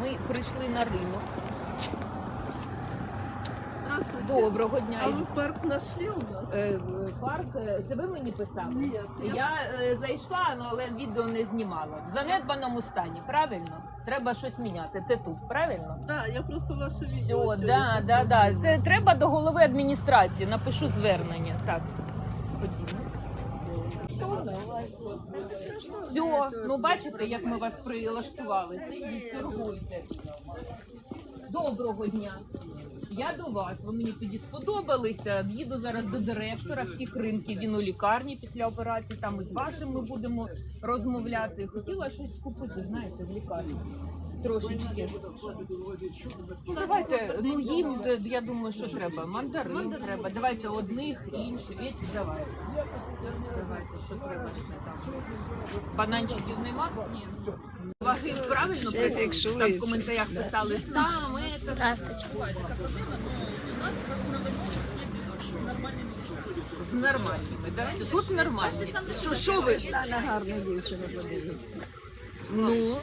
Ми прийшли на ринок. Здравствуйте. Доброго дня. А вы парк нашли у нас? Е, Парк, е, це ви мені писали? Нет. Я... Я е, зайшла, але відео не знімала. В занедбаному стані, правильно? Треба щось міняти. Це тут, правильно? Да, я просто ваше відео Все, сьогодні да, да, да. посмотрела. Це треба до голови адміністрації. Напишу звернення. Так. Ходімо. Все, ну бачите, як ми вас прилаштували. Сидіть, торгуйте. Доброго дня. Я до вас. Ви мені тоді сподобалися. Їду зараз до директора всіх ринків. Він у лікарні після операції. Там і з вашим ми будемо розмовляти. Хотіла щось купити, знаєте, в лікарні. Трошечки. Ну, давайте, ну їм е, я думаю, що треба. Мандарин треба. Давайте одних, інших. Інші, давай. Давайте, що треба ще там. Бананчиків нема? Ні. Ваги правильно працюють? Там в коментарях писали там, это. Здравствуйте. З нормальними, да? Все, тут нормальні. Що, що ви? На гарну дівчину подивіться. Ну, ну,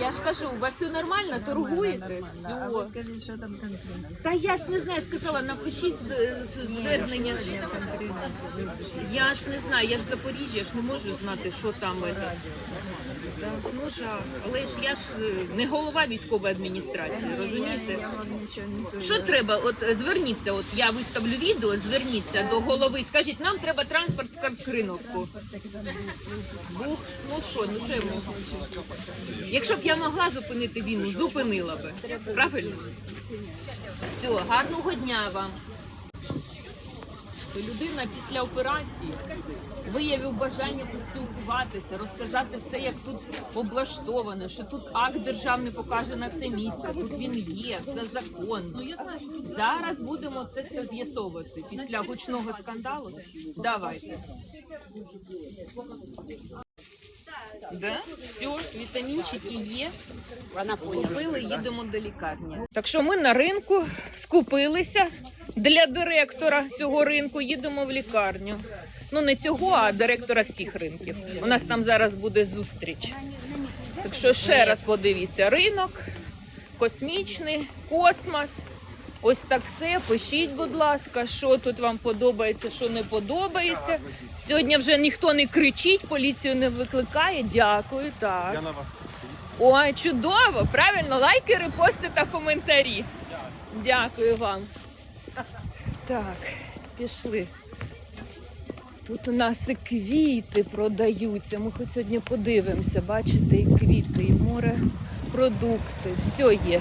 я ж кажу, у вас все нормально, торгуєте? Все. А ви скажіть, що там конкретно? Та я ж не знаю, сказала, напишіть з- з- звернення. Я ж не знаю, я ж в Запоріжжі, я ж не можу знати, що там. е. Ну жах, але ж я ж е, не голова військової адміністрації, розумієте? Я вам нічого не кажу. Що треба? От е, зверніться, от я виставлю відео, зверніться до голови, скажіть, нам треба транспорт в Криновку. Бух, ну що, ну що я можу? Якщо б я могла зупинити війну, зупинила би. Правильно? Все, гарного дня вам. Людина після операції виявив бажання поспілкуватися, розказати все, як тут облаштовано, що тут акт державний покаже на це місце. Тут він є, все законно. Зараз будемо це все з'ясовувати після гучного скандалу. Давайте. Да? Все, вітамінчики є. Вона купили, їдемо до лікарні. Так що ми на ринку скупилися для директора цього ринку. Їдемо в лікарню. Ну не цього, а директора всіх ринків. У нас там зараз буде зустріч. Так що ще раз подивіться: ринок, космічний, космос. Ось так все. Пишіть, будь ласка, що тут вам подобається, що не подобається. Сьогодні вже ніхто не кричить, поліцію не викликає. Дякую. Так. Я на вас Ой, чудово! Правильно, лайки, репости та коментарі. Дякую вам. Так, пішли. Тут у нас і квіти продаються. Ми хоч сьогодні подивимося, бачите, і квіти, і море продукти. Все є.